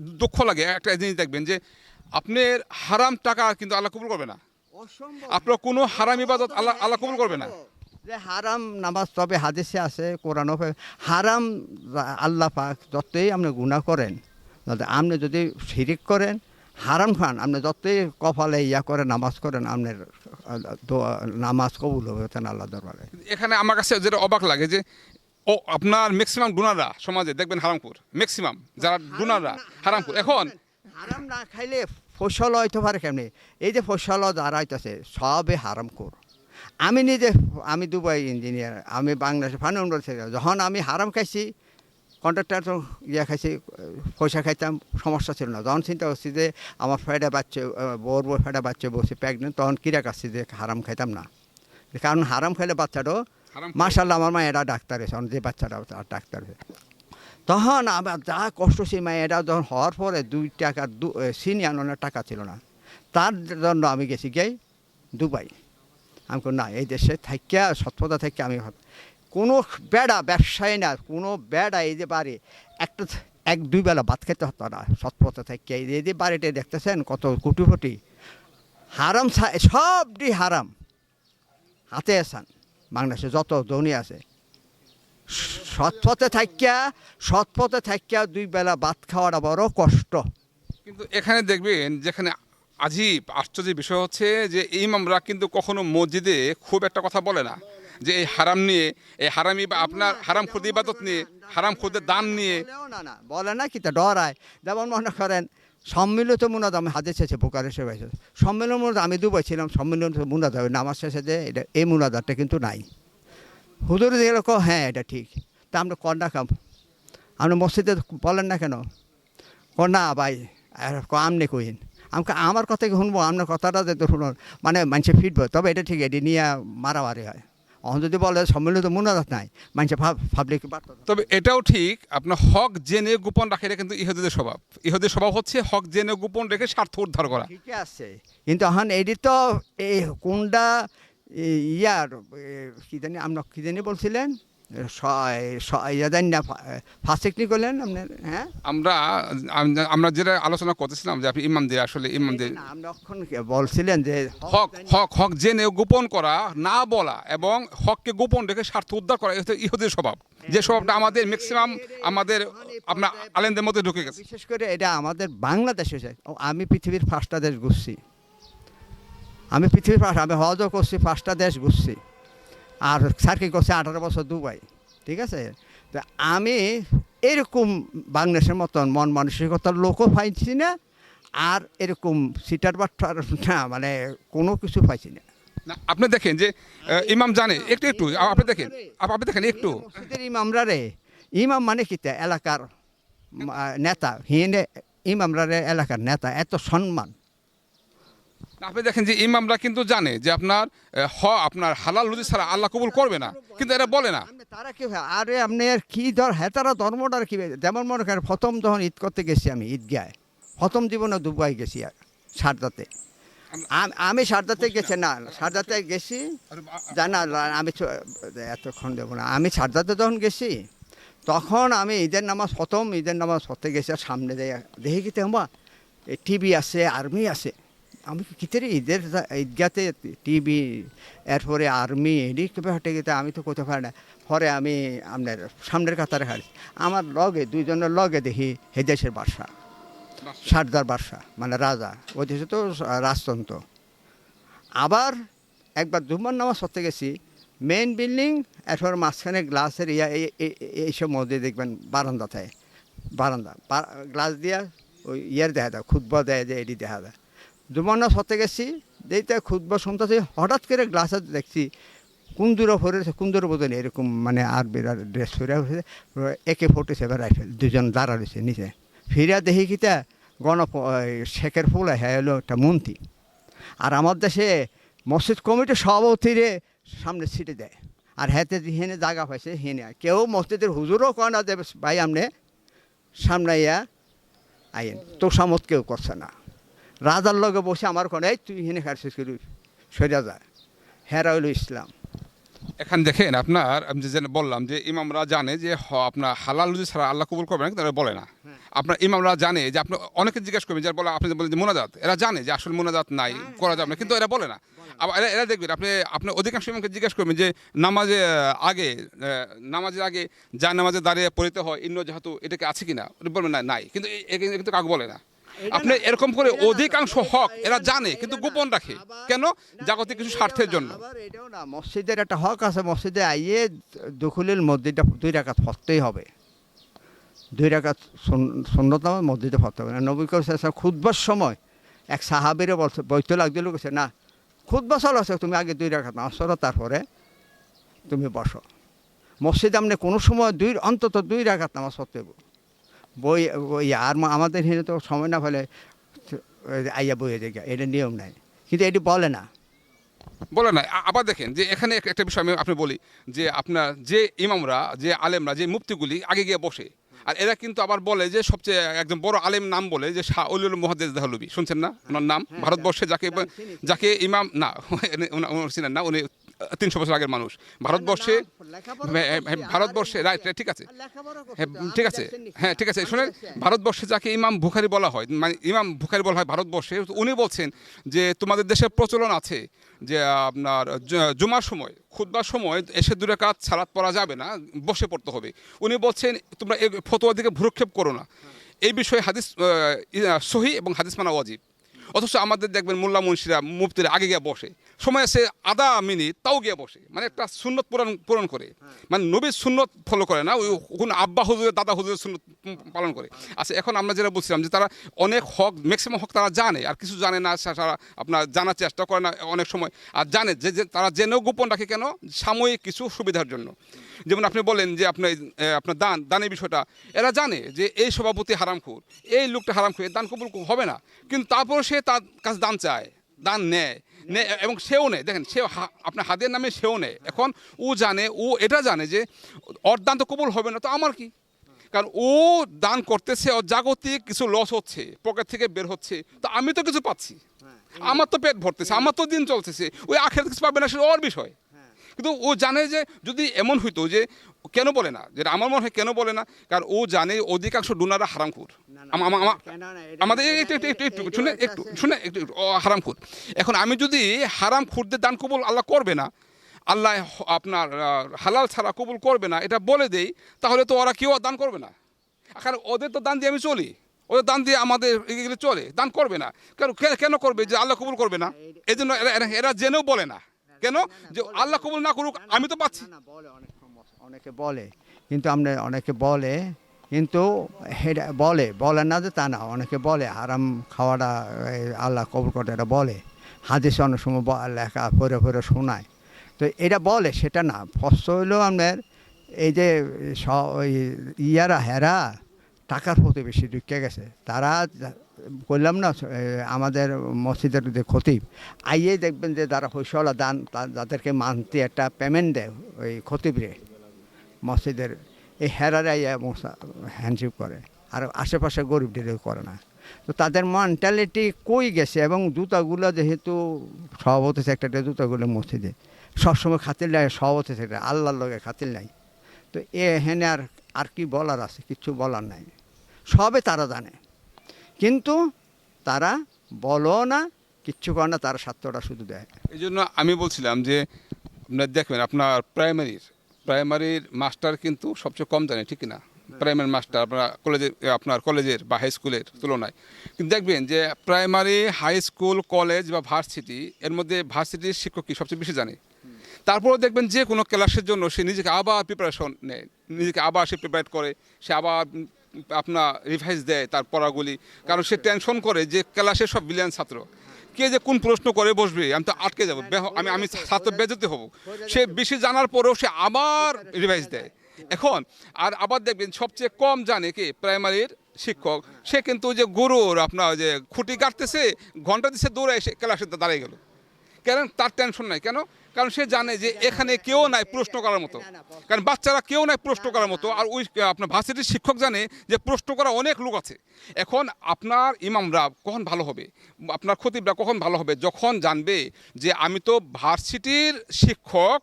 দুঃখ লাগে একটা জিনিস দেখবেন যে আপনার হারাম টাকা কিন্তু আল্লাহ কবুল করবে না। আপনার কোনো হারাম ইবাদত আল্লাহ আল্লাহ কবুল করবে না। যে হারাম নামাজ তবে হাদিসে আছে কোরআনও পে- হারাম আল্লাহ পাক যতই আপনি গুণা করেন আপনি যদি শিরিক করেন হারাম খান। আপনি যতই কপালে ইয়া করে নামাজ করেন আপনার নামাজ কবুল হবে আল্লাহ দরবারে। এখানে আমার কাছে যেটা অবাক লাগে যে ও আপনার ম্যাক্সিমাম ডোনাররা সমাজে দেখবেন হারামপুর ম্যাক্সিমাম যারা ডোনাররা হারামপুর এখন হারাম না খাইলে ফসল হইতে পারে কেমনি? এই যে ফসল যারা হইতেছে সবে হারাম কর আমি নিজে আমি দুবাই ইঞ্জিনিয়ার আমি বাংলাদেশে ফানুন্ডর থেকে যখন আমি হারাম খাইছি কন্ট্রাক্টর তো ইয়ে খাইছি পয়সা খাইতাম সমস্যা ছিল না। যখন চিন্তা করছি যে আমার ফেডা বাচ্চা বোর বোর ফেডা বাচ্চা বসে প্রেগনেন্ট তখন কিরা কাছে যে হারাম খাইতাম না। কারণ হারাম খাইলে বাচ্চাটাও মার্শাল্লাহ আমার মা এটা ডাক্তার এসে যে বাচ্চাটা তার ডাক্তার হয়েছে। তখন আমার যা কষ্ট সেই মা এটা যখন হওয়ার পরে দুই টাকা, দু সিনি আনানোর টাকা ছিল না। তার জন্য আমি গেছি গিয়ে দুবাই। আমি না, এই দেশে থাকিয়া সৎপথা থেকে আমি কোনো বেড়া ব্যবসায়ী না, কোনো বেড়া এই যে বাড়ি, একটা, এক, দুই বেলা ভাত খেতে হতো না, সৎপথা থেকে এই যে বাড়িটা দেখতেছেন, কত কুটিপুটি হারাম সবটি হারাম। হাতে আসান। বাংলাদেশে যত ধনী আছে। সৎপথে থাকিয়া সৎপথে থাকিয়া দুই বেলা ভাত খাওয়াটা বড় কষ্ট। কিন্তু এখানে দেখবেন যেখানে আজীব আশ্চর্যের বিষয় হচ্ছে যে ইমামরা কিন্তু কখনো মসজিদে খুব একটা কথা বলে না। যে এই হারাম নিয়ে এই হারামি বা আপনার হারাম খুদ ইবাদত নিয়ে হারাম খুদের দান নিয়ে। না না বলে না কি তা ডরায়। যেমন মনে করেন সম্মিলিত মুনাদ আমি হাতে শেষে বোকারে সে পাইছে সম্মিলন মুনাদ আমি দুবাই ছিলাম সম্মিলন মুনাদ হবে নামাজ শেষে যে এটা এই মুনাদারটা কিন্তু নাই। হুদুর দিয়ে কো হ্যাঁ এটা ঠিক। তা আমরা কন্যা খাম। আপনি মসজিদে বলেন না কেন? ক না ভাই আমনে কইন। আমাকে আমার কথাকে শুনব? আপনার কথাটা যে শুনুন। মানে মানুষে ফিটবো। তবে এটা ঠিক, এটি নিয়ে মারামারি হয়। অহন যদি বলে সম্মিলিত মুনাদাত নাই মানুষের ভাব পাবলিক তবে এটাও ঠিক আপনার হক জেনে গোপন রাখে এটা কিন্তু ইহুদের স্বভাব। ইহুদের স্বভাব হচ্ছে হক জেনে গোপন রেখে স্বার্থ উদ্ধার করা। ঠিকই আছে। কিন্তু এখন এটি তো এই কোনটা ইয়ার কি জানি আপনার কি জানি বলছিলেন? না করলেন আপনার হ্যাঁ? আমরা আমরা যেটা আলোচনা করতেছিলাম যে আপনি ইমামদের আসলে ইমামদের না, অক্ষণ বলছিলেন যে হক হক হক জেনে গোপন করা না বলা এবং হককে গোপন রেখে স্বার্থ উদ্ধার করা এটা ইহুদের স্বভাব। যে স্বভাবটা আমাদের ম্যাক্সিমাম আমাদের আপনার আলেনদের মধ্যে ঢুকে গেছে। বিশেষ করে এটা আমাদের বাংলাদেশে আমি পৃথিবীর পাঁচটা দেশ ঘুরছি। আমি পৃথিবীর পাঁচ আমি হজও করছি পাঁচটা দেশ ঘুরছি। আর সার্কি করছে আঠারো বছর দুবাই ঠিক আছে? তো আমি এরকম বাংলাদেশের মতন মন মানসিকতার লোকও পাইছি না আর এরকম সিটার বাট্টার না মানে কোনো কিছু পাইছি না। না আপনি দেখেন যে ইমাম জানে একটু একটু আপনি দেখেন আপ- আপনি দেখেন একটু। ইমামরা রে ইমাম মানে কি তা এলাকার নেতা হিনে ইমামরা রে এলাকার নেতা এত সম্মান। আপনি দেখেন যে ইমামরা কিন্তু জানে যে আপনার হ আপনার হালাল রুজি ছাড়া আল্লাহ কবুল করবে না। কিন্তু এরা বলে না। তারা কি? আরে আপনি আর কি ধর হ্যাঁ তারা ধর্মটার কি যেমন মনে করেন প্রথম যখন ঈদ করতে গেছি আমি ঈদগায় প্রথম জীবনে দুবাই গেছি আর সারদাতে। আমি সারদাতে গেছি না সারদাতে গেছি জানা আমি এতক্ষণ দেবো না। আমি সারদাতে যখন গেছি তখন আমি ঈদের নামাজ প্রথম ঈদের নামাজ পড়তে গেছি আর সামনে যাই দেখি কি তেমবা টিভি আছে আর্মি আছে। আমি কিতের ঈদের ঈদগাতে টিভি, এরপরে আর্মি, এদিক হাটে গেতে আমি তো করতে পারি না। পরে আমি আপনার সামনের কাতারে হারি আমার লগে, দুইজনের লগে দেখি হে দেশের বাদশা সারদার বাদশা মানে রাজা। ওই দেশে তো রাজতন্ত্র। আবার একবার দুবার নামাজ পড়তে গেছি মেইন বিল্ডিং এরপর মাঝখানে গ্লাসের ইয়া, এই- এই- এইসব মধ্যে দেখবেন বারান্দা। থাকে বারান্দা গ্লাস দিয়া ওই ইয়ার দেখা দেয় খুদ্া দেয় যে এটি দেখা দেয় নামাজ পড়তে গেছি দেখতে খুদ্া শুনতেছি, হঠাৎ করে গ্লাসে দেখছি, কুন্দুরও পরেছে কুন্দুর বোধন এরকম মানে আর বিরাট ড্রেস ফিরে একে ফোর্টি সেভেন রাইফেল দুজন দাঁড়া রয়েছে নিচে। ফিরা দেখি কিতা গণ শেখের ফুলে হ্যাঁ হলো একটা মন্ত্রী। আর আমার দেশে মসজিদ কমিটির সভাপতিরে সামনে ছিটে দেয়। আর হেতে হেনে জায়গা পাইছে হেনে কেউ মসজিদের হুজুরও কয় না দেবে ভাই, আমনে সামনে ইয়া আইন তো সামত কেউ করছে না। রাজার লগে বসে আমার কোন এই তুই হেনে খারছিস করি সরিয়া যায়। হেরা হইল ইসলাম। এখানে দেখেন আপনার আমি যে বললাম যে ইমামরা জানে যে হ- আপনার হালাল রুজি ছাড়া আল্লাহ কবুল করবে না তারা বলে না। আপনার ইমামরা জানে যে আপনি অনেকে জিজ্ঞেস করবেন যারা বলে আপনি বলেন যে মোনাজাত? এরা জানে যে আসলে মোনাজাত নাই করা যাবে না কিন্তু এরা বলে না। আবার এরা এরা দেখবেন আপনি আপনি অধিকাংশ ইমামকে জিজ্ঞেস করবেন যে নামাজে আগে নামাজের আগে যা নামাজে দাঁড়িয়ে পড়িতে হয় ইন্ন যেহেতু এটাকে আছে কিনা? উনি বলবেন না নাই। কিন্তু কিন্তু কাউকে বলে না। আপনি এরকম করে অধিকাংশ হক এরা জানে কিন্তু গোপন রাখে। কেন? জাগতিক কিছু স্বার্থের জন্য। এটাও না মসজিদের একটা হক আছে মসজিদে আইয়ে দখলের মসজিদটা দুই রাকাত ফরতেই হবে। দুই রাকাত শূন্যতম মসজিদে ফরতে হবে না। নবী করিম খুদবার সময় এক সাহাবিরে বলছে বইতে লাগছিল কেছে না খুদবা চল আছে তুমি আগে দুই রাকাত নামাজ পড়ো তারপরে তুমি বসো। মসজিদে আপনি কোনো সময় দুই অন্তত দুই রাকাত নামাজ পড়তে। বই ওই আর আমাদের হিনে তো সময় না ফেলে আইয়া বইয়ে দেখে এটা নিয়ম নাই। কিন্তু এটি বলে না। বলে না। আবার দেখেন যে এখানে এক- একটা বিষয় আমি আপনি বলি যে আপনার যে ইমামরা যে আলেমরা যে মুক্তিগুলি আগে গিয়ে বসে আর এরা কিন্তু আবার বলে যে সবচেয়ে একজন বড় আলেম নাম বলে যে শাহ অলিউল মহাদেজ দেহলবি। শুনছেন না? ওনার নাম? ভারতবর্ষে যাকে যাকে ইমাম না উনি- উনি না উনি তিনশো বছর আগের মানুষ। ভারতবর্ষে হ্যাঁ, হ্যাঁ, ভারতবর্ষে রাইট ঠিক আছে। হ্যাঁ ঠিক আছে। হ্যাঁ ঠিক আছে। শুনেন ভারতবর্ষে যাকে ইমাম বুখারি বলা হয় মানে ইমাম বুখারি বলা হয় ভারতবর্ষে উনি বলছেন যে তোমাদের দেশে প্রচলন আছে যে আপনার জুমার সময় খুদবার সময় এসে দূরে কাজ সালাত পড়া যাবে না বসে পড়তে হবে। উনি বলছেন তোমরা এই ফতোয়ার দিকে ভ্রুক্ষেপ করো না। এই বিষয়ে হাদিস সহি এবং হাদিস মানা ওয়াজিব। অথচ আমাদের দেখবেন মোল্লা মুন্সিরা মুফতিরা আগে গিয়ে বসে। সময় আছে আধা মিনিট, তাও গিয়ে বসে। মানে একটা সুন্নত পূরণ পূরণ করে। মানে নবীর সুন্নত ফলো করে না, ওই কোন আব্বা হুজুরের, দাদা হুজুরের সুন্নত পালন করে। আচ্ছা এখন আমরা যেটা বলছিলাম যে তারা অনেক হক ম্যাক্সিমাম হক তারা জানে, আর কিছু জানে না তারা আপনার জানার চেষ্টা করে না অনেক সময়। আর জানে যে তারা জেনেও গোপন রাখে কেন? সাময়িক কিছু সুবিধার জন্য। যেমন আপনি বলেন যে আপনি আপনার দান, দানের বিষয়টা, এরা জানে যে এই সভাপতি হারামখোর, এই লোকটা হারামখোর দান কবুল হবে না। কিন্তু তারপর সে তার কাছে দান চায়। দান নেয় নে এবং সেও নেয়। দেখেন সেও আপনার হাতের নামে সেও নেয়। এখন ও জানে ও এটা জানে যে ওর দান তো কবুল হবে না তো আমার কি? কারণ ও দান করতেছে ও জাগতিক কিছু লস হচ্ছে পকেট থেকে বের হচ্ছে তো আমি তো কিছু পাচ্ছি। আমার তো পেট ভরতেছে আমার তো দিন চলতেছে ওই আখের কিছু পাবে না সে ওর বিষয়। কিন্তু ও জানে যে যদি এমন হইতো যে কেন বলে না যেটা আমার মনে হয় কেন বলে না কারণ ও জানে অধিকাংশ ডোনাররা হারামখোর। আমা- আমা- আমা- আমাদের একটু একটু একটু একটু শুনে একটু শুনে একটু হারামখোর। এখন আমি যদি হারাম খুরদের দান কবুল আল্লাহ করবে না আল্লাহ আপনার হালাল ছাড়া কবুল করবে না এটা বলে দেই তাহলে তো ওরা কেউ দান করবে না। কারণ ওদের তো দান দিয়ে আমি চলি ওদের দান দিয়ে আমাদের এগুলো চলে দান করবে না। কারণ কে- কেন করবে যে আল্লাহ কবুল করবে না? এই জন্য এরা জেনেও বলে না। কেন? যে আল্লাহ কবুল না করুক আমি তো পাচ্ছি। না, না, বলে অনেকে বলে কিন্তু আমরা অনেকে বলে কিন্তু এটা বলে বলে না যে তা না অনেকে বলে আরাম খাওয়াটা আল্লাহ কবর করে এটা বলে। হাদিস অনেক সময় লেখা পরে পরে শোনায়। তো এটা বলে সেটা না। ফস্ত হইল আপনার এই যে স- ওই ইয়ারা হেরা টাকার প্রতি বেশি ঢুকে গেছে। তারা করলাম না আমাদের মসজিদের যে খতিব আইয়ে দেখবেন যে যারা পয়সাওয়ালা দান যাদেরকে মান্থলি একটা পেমেন্ট দেয় ওই খতিবরে মসজিদের। এই হেরারে আইয়া হ্যান্ডশিপ করে। আর আশেপাশে গরিবদের করে না। তো তাদের মেন্টালিটি কই গেছে? এবং জুতাগুলো যেহেতু সভাপতি সেক্রেটারি জুতাগুলো মসজিদে, সবসময় খাতির লাগে সভাপতি সেক্রেটারি আল্লাহর লগে খাতির নাই। তো এ হেনে আর আর কি বলার আছে? কিছু বলার নাই। সবে তারা জানে। কিন্তু তারা বলো না, কিচ্ছু করে না, তারা স্বার্থটা শুধু দেয়। এই জন্য আমি বলছিলাম যে, আপনার দেখবেন, আপনার প্রাইমারির প্রাইমারির মাস্টার কিন্তু সবচেয়ে কম জানে, ঠিক না প্রাইমারি মাস্টার আপনার কলেজের আপনার কলেজের বা হাই স্কুলের তুলনায়। কিন্তু দেখবেন যে প্রাইমারি হাই স্কুল কলেজ বা ভার্সিটি এর মধ্যে ভার্সিটির শিক্ষক কি সবচেয়ে বেশি জানে? তারপরেও দেখবেন যে কোনো ক্লাসের জন্য সে নিজেকে আবার প্রিপারেশন নেয়। নিজেকে আবার সে প্রিপেয়ার করে, সে আবার আপনার রিভাইজ দেয় তার পড়াগুলি। কারণ সে টেনশন করে যে ক্লাসের সব বিলিয়ন ছাত্র। কে যে কোন প্রশ্ন করে বসবে, আমি তো আটকে যাব। আমি আমি ছাত্র বেজতে হব। সে বেশি জানার পরেও সে আবার রিভাইজ দেয়। এখন, আর আবার দেখবেন সবচেয়ে কম জানে কি? প্রাইমারির শিক্ষক। সে কিন্তু যে গরুর আপনার যে খুঁটি কাটতেছে, ঘণ্টা দিচ্ছে দৌড়ে এসে ক্লাসে দাঁড়িয়ে গেল। কেন? তার টেনশন নাই। কেন? কারণ সে জানে যে এখানে কেউ নাই প্রশ্ন করার মতো। কারণ বাচ্চারা কেউ নাই প্রশ্ন করার মতো আর ওই আপনার ভার্সিটির শিক্ষক জানে যে প্রশ্ন করা অনেক লোক আছে। এখন আপনার ইমামরা কখন ভালো হবে? আপনার খতিবরা কখন ভালো হবে? যখন জানবে যে আমি তো ভার্সিটির শিক্ষক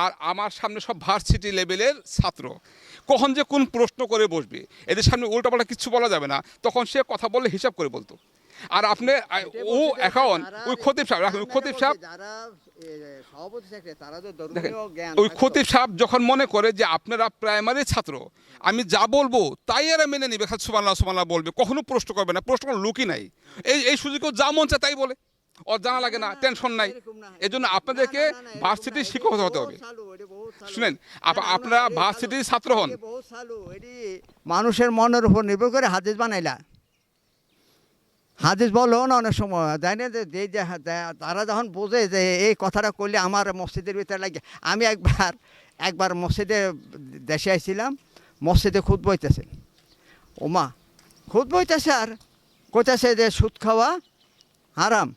আর আমার সামনে সব ভার্সিটি লেভেলের ছাত্র, কখন যে কোন প্রশ্ন করে বসবে? এদের সামনে উল্টাপাল্টা কিছু বলা যাবে না। তখন সে কথা বললে হিসাব করে বলতো। আর আপনি ও এখন ওই খতিব সাহেব রাখুন, ওই খতিব সাহেব ওই খতিব সাহেব যখন মনে করে যে আপনারা প্রাইমারি ছাত্র আমি যা বলব তাই এরা মেনে নিবে খালি সুমাল্লাহ সুমাল্লাহ বলবে কখনো প্রশ্ন করবে না প্রশ্ন করার লোকই নাই। এই এই সুযোগেও যা মন চায় তাই বলে। ওর জানা লাগে না টেনশন নাই। এই জন্য আপনাদেরকে ভার্সিটির শিক্ষক হতে হবে। শুনেন, আপনারা ভার্সিটির ছাত্র হন। মানুষের মনের উপর নির্ভর করে হাদিস বানাইলা। হাদিস বলো না অনেক সময় তাই না যে, যে- তারা যখন বোঝে যে, এই কথাটা করলে আমার মসজিদের ভিতরে লাগে। আমি একবার একবার মসজিদে দেশে আইছিলাম, মসজিদে খুদ বইতেছে ওমা খুদ বইতেছে আর কইতেছে যে, সুদ খাওয়া হারাম।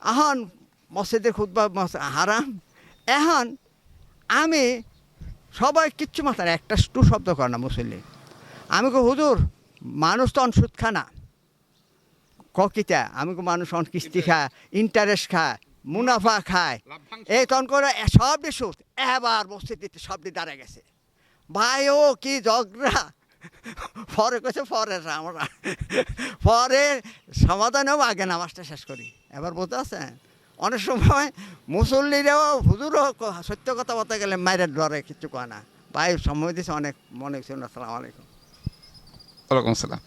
এখন মসজিদের খুদ্া হারাম। এখন আমি সবাই কিচ্ছু মাথায় একটা টু শব্দ করে না মুসল্লি। আমি কো হুজুর, মানুষ তো সুদ খানা কিতা আমি মানুষ অন কিস্তি খায় ইন্টারেস্ট খায় মুনাফা খায়। এই তখন করে সব সুদ এবার মসজিদে সবটি দাঁড়া গেছে। ভাই ও কি ঝগড়া? পরে কেছে পরে আমরা। পরে সমাধানেও আগে নামাজটা শেষ করি। এবার বলতে আছেন অনেক সময় মুসল্লিরাও হুজুরও সত্য কথা বলতে গেলে মায়ের ডরে কিছু কয় না। ভাই সময় দিছে অনেক মনে হচ্ছে আসসালামু আলাইকুম। ওয়ালাইকুম আসসালাম।